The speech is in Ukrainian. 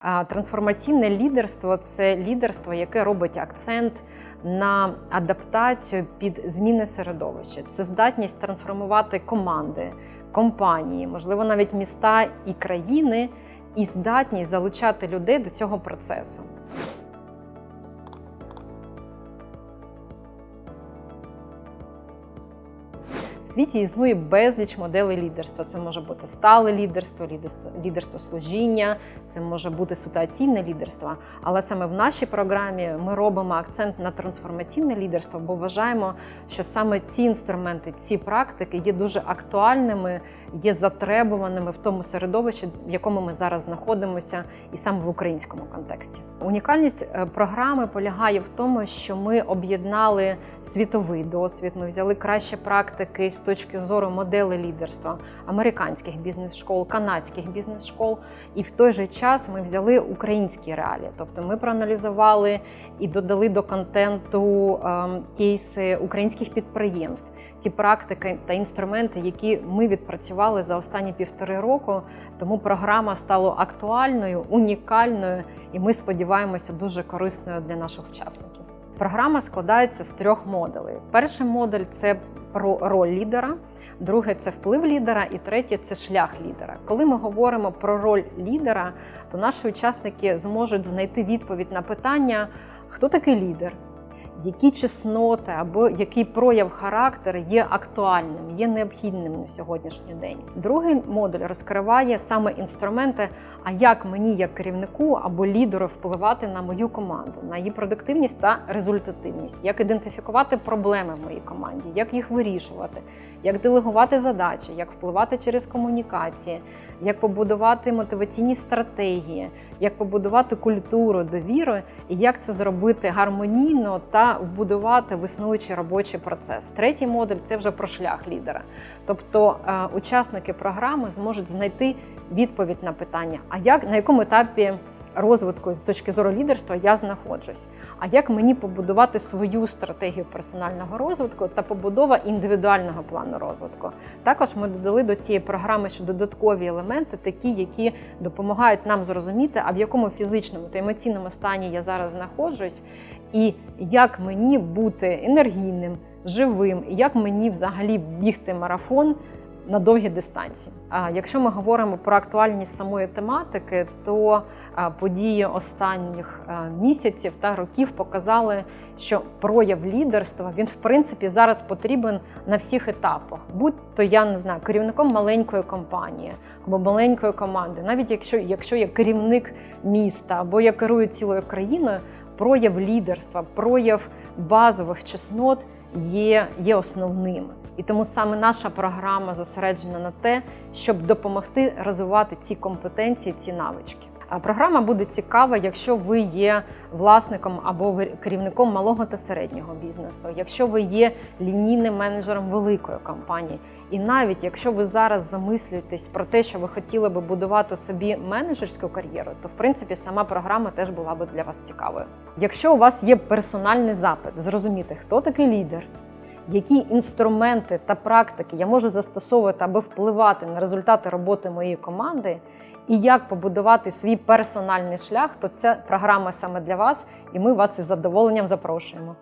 Трансформаційне лідерство це лідерство, яке робить акцент на адаптацію під зміни середовища. Це здатність трансформувати команди, компанії, можливо, навіть міста і країни, і здатність залучати людей до цього процесу. В світі існує безліч моделей лідерства. Це може бути стале лідерство, лідерство, лідерство служіння, це може бути ситуаційне лідерство. Але саме в нашій програмі ми робимо акцент на трансформаційне лідерство, бо вважаємо, що саме ці інструменти, ці практики є дуже актуальними, є затребуваними в тому середовищі, в якому ми зараз знаходимося, і саме в українському контексті. Унікальність е, програми полягає в тому, що ми об'єднали світовий досвід, ми взяли кращі практики з точки зору модели лідерства американських бізнес-школ, канадських бізнес-школ, і в той же час ми взяли українські реалії. Тобто ми проаналізували і додали до контенту ем, кейси українських підприємств, ті практики та інструменти, які ми відпрацювали за останні півтори року. Тому програма стала актуальною, унікальною, і ми сподіваємося дуже корисною для наших учасників. Програма складається з трьох моделей. Перший модель це про роль лідера, друге це вплив лідера, і третє це шлях лідера. Коли ми говоримо про роль лідера, то наші учасники зможуть знайти відповідь на питання, хто такий лідер, які чесноти або який прояв характеру є актуальним, є необхідним на сьогоднішній день. Другий модуль розкриває саме інструменти, а як мені, як керівнику або лідеру, впливати на мою команду, на її продуктивність та результативність, як ідентифікувати проблеми в моїй команді, як їх вирішувати, як делегувати задачі, як впливати через комунікації, як побудувати мотиваційні стратегії, як побудувати культуру довіри і як це зробити гармонійно та вбудувати в існуючий робочий процес. Третій модуль це вже про шлях лідера. Тобто е, учасники програми зможуть знайти відповідь на питання, а як на якому етапі розвитку з точки зору лідерства я знаходжусь, а як мені побудувати свою стратегію персонального розвитку та побудова індивідуального плану розвитку. Також ми додали до цієї програми ще додаткові елементи, такі, які допомагають нам зрозуміти, а в якому фізичному та емоційному стані я зараз знаходжусь, і як мені бути енергійним, живим, і як мені взагалі бігти марафон на довгі дистанції. А якщо ми говоримо про актуальність самої тематики, то події останніх місяців та років показали, що прояв лідерства він в принципі зараз потрібен на всіх етапах. Будь-то я не знаю керівником маленької компанії або маленької команди, навіть якщо, якщо я керівник міста або я керую цілою країною, прояв лідерства, прояв базових чеснот є, є основними. І тому саме наша програма зосереджена на те, щоб допомогти розвивати ці компетенції, ці навички. Програма буде цікава, якщо ви є власником або керівником малого та середнього бізнесу, якщо ви є лінійним менеджером великої компанії, і навіть якщо ви зараз замислюєтесь про те, що ви хотіли би будувати собі менеджерську кар'єру, то в принципі сама програма теж була би для вас цікавою. Якщо у вас є персональний запит, зрозуміти, хто такий лідер які інструменти та практики я можу застосовувати, аби впливати на результати роботи моєї команди, і як побудувати свій персональний шлях, то ця програма саме для вас, і ми вас із задоволенням запрошуємо.